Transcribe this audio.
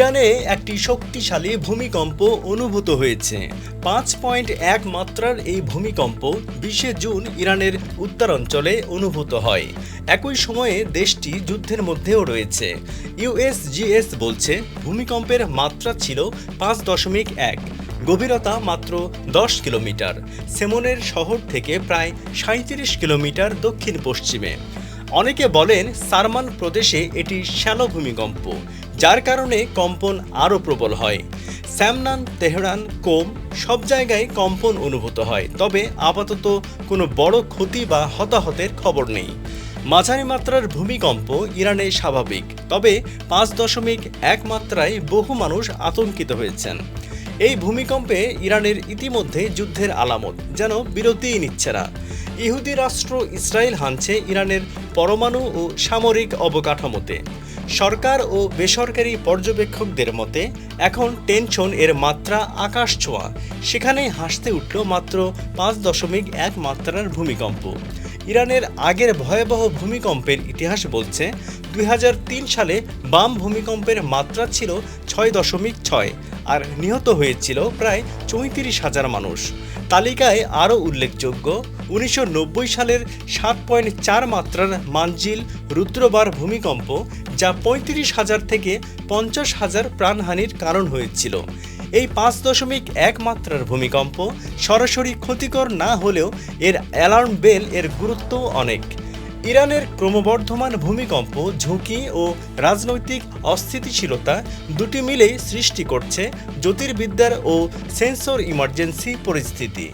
ইরানে একটি শক্তিশালী ভূমিকম্প অনুভূত হয়েছে। পাঁচ পয়েন্ট এক মাত্রার এই ভূমিকম্প বিশে জুন ইরানের উত্তরাঞ্চলে অনুভূত হয়। একই সময়ে দেশটি যুদ্ধের মধ্যেও রয়েছে। ইউএসজিএস বলছে, ভূমিকম্পের মাত্রা ছিল পাঁচ দশমিক এক, গভীরতা মাত্র দশ কিলোমিটার, সেমনের শহর থেকে প্রায় সাঁত্রিশ কিলোমিটার দক্ষিণ পশ্চিমে অনেকে বলেন সারমান প্রদেশে এটি শ্যালো ভূমিকম্প। যার কারণে কম্পন আরও প্রবল হয়। স্যামনান, তেহরান, কোম সব জায়গায় কম্পন অনুভূত হয়, তবে আপাতত কোনো বড় ক্ষতি বা হতাহতের খবর নেই। মাঝারি মাত্রার ভূমিকম্প ইরানে স্বাভাবিক, তবে পাঁচ দশমিক এক মাত্রায় বহু মানুষ আতঙ্কিত হয়েছেন। এই ভূমিকম্পে ইরানের ইতিমধ্যে যুদ্ধের আলামত, যেন বিরতিই নিচ্ছে না। ইহুদি রাষ্ট্র ইসরায়েল হানছে ইরানের পরমাণু ও সামরিক অবকাঠামোতে। সরকার ও বেসরকারি পর্যবেক্ষকদের মতে, এখন টেনশন এর মাত্রা আকাশ ছোঁয়া। সেখানেই হাসতে উঠল মাত্র পাঁচ দশমিক এক মাত্রার ভূমিকম্প। ইরানের আগের ভয়াবহ ভূমিকম্পের ইতিহাস বলছে, দুই হাজার তিন সালে বাম ভূমিকম্পের মাত্রা ছিল ছয় দশমিক ছয় আর নিহত হয়েছিল প্রায় চৌত্রিশ হাজার মানুষ। তালিকায় আরও উল্লেখযোগ্য, উনিশশো নব্বই সালের সাত পয়েন্ট চার মাত্রার মানজিল রুদ্রবার ভূমিকম্প, যা পঁয়ত্রিশ হাজার থেকে পঞ্চাশ হাজার প্রাণহানির কারণ হয়েছিল। এই পাঁচ দশমিক এক মাত্রার ভূমিকম্প সরাসরি ক্ষতিকর না হলেও এর অ্যালার্ম বেল এর গুরুত্ব অনেক। ইরানের ক্রমবর্ধমান ভূমিকম্প, ঝুঁকি ও রাজনৈতিক অস্থিতিশীলতা দুটি মিলেই সৃষ্টি করছে জ্যোতির্বিদ্যার ও সেন্সর ইমার্জেন্সি পরিস্থিতি।